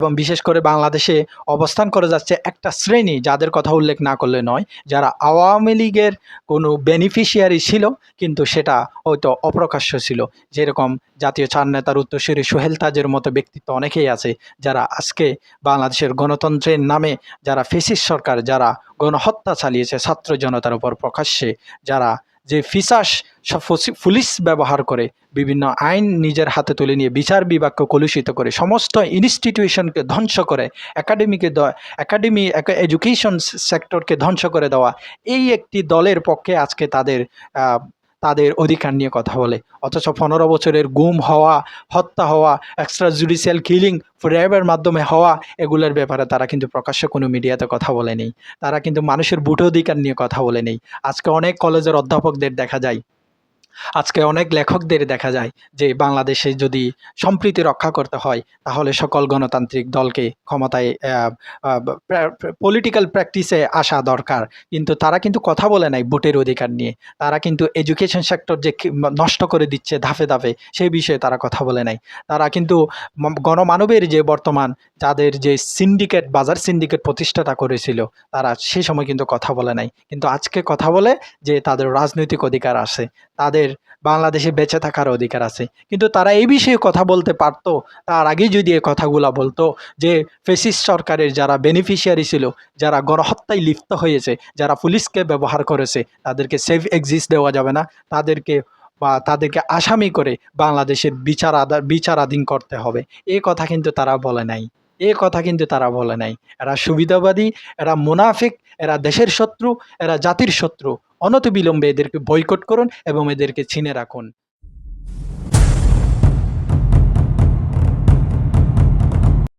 এবং বিশেষ করে বাংলাদেশে অবস্থান করে যাচ্ছে একটা শ্রেণি যাদের কথা উল্লেখ না করলে নয়, যারা আওয়ামী লীগের কোনো বেনিফিশিয়ারি ছিল, কিন্তু সেটা হয়তো অপ্রকাশ্য ছিল। যেরকম জাতীয় চার নেতার উত্তরসূরি সোহেল তাজের মতো ব্যক্তিত্ব অনেকেই আছে, যারা আজকে বাংলাদেশের গণতন্ত্রের নামে যারা ফেসিস সরকার, যারা গণহত্যা চালিয়েছে ছাত্র জনতার উপর প্রকাশ্যে, যারা যে ফিসাস পুলিশ ব্যবহার করে বিভিন্ন আইন নিজের হাতে তুলে নিয়ে বিচার বিভাগকে কলুষিত করে সমস্ত ইনস্টিটিউশনকে ধ্বংস করে একাডেমিকে একাডেমি এডুকেশন সেক্টরকে ধ্বংস করে দেওয়া, এই একটি দলের পক্ষে আজকে তাদের তাদের অধিকার নিয়ে কথা বলে। অথচ পনেরো বছরের গুম হওয়া, হত্যা হওয়া এক্সট্রা জুডিশিয়াল কিলিং র্যাবের মাধ্যমে হওয়া, এগুলোর ব্যাপারে তারা কিন্তু প্রকাশ্যে কোনো মিডিয়াতে কথা বলে নেই তারা কিন্তু মানুষের বুট অধিকার নিয়ে কথা বলে নেই আজকে অনেক কলেজের অধ্যাপকদের দেখা যায় আজকে অনেক লেখকদের দেখা যায় যে বাংলাদেশে যদি সম্প্রীতি রক্ষা করতে হয়, তাহলে সকল গণতান্ত্রিক দলকে ক্ষমতায় পলিটিক্যাল প্র্যাকটিসে আসা দরকার। কিন্তু তারা কিন্তু কথা বলে নাই ভোটের অধিকার নিয়ে। তারা কিন্তু এডুকেশন সেক্টর যে নষ্ট করে দিচ্ছে ধাপে ধাপে সেই বিষয়ে তারা কথা বলে নাই। তারা কিন্তু গণমানবের যে বর্তমান, যাদের যে সিন্ডিকেট বাজার সিন্ডিকেট প্রতিষ্ঠাটা করেছিল, তারা সেই সময় কিন্তু কথা বলে নাই। কিন্তু আজকে কথা বলে যে তাদের রাজনৈতিক অধিকার আছে। তাদের বাংলাদেশে বেঁচে থাকার অধিকার আছে। কিন্তু তারা এই বিষয়ে কথা বলতে পারতো, তার আগেই যদি এই কথাগুলো বলতো যে ফেসিস সরকারের যারা বেনিফিশিয়ারি ছিল, যারা গণহত্যায় লিপ্ত হয়েছে, যারা পুলিশকে ব্যবহার করেছে, তাদেরকে সেফ এক্সিস্ট দেওয়া যাবে না। তাদেরকে বা তাদেরকে আসামি করে বাংলাদেশের বিচার আদা বিচারাধীন করতে হবে। এ কথা কিন্তু তারা বলে নাই। এ কথা কিন্তু তারা বলে নাই। এরা সুবিধাবাদী, এরা মুনাফিক, এরা দেশের শত্রু, এরা জাতির শত্রু। অনতিবিলম্বে এদেরকে বয়কট করুন এবং এদেরকে ছিনে রাখুন।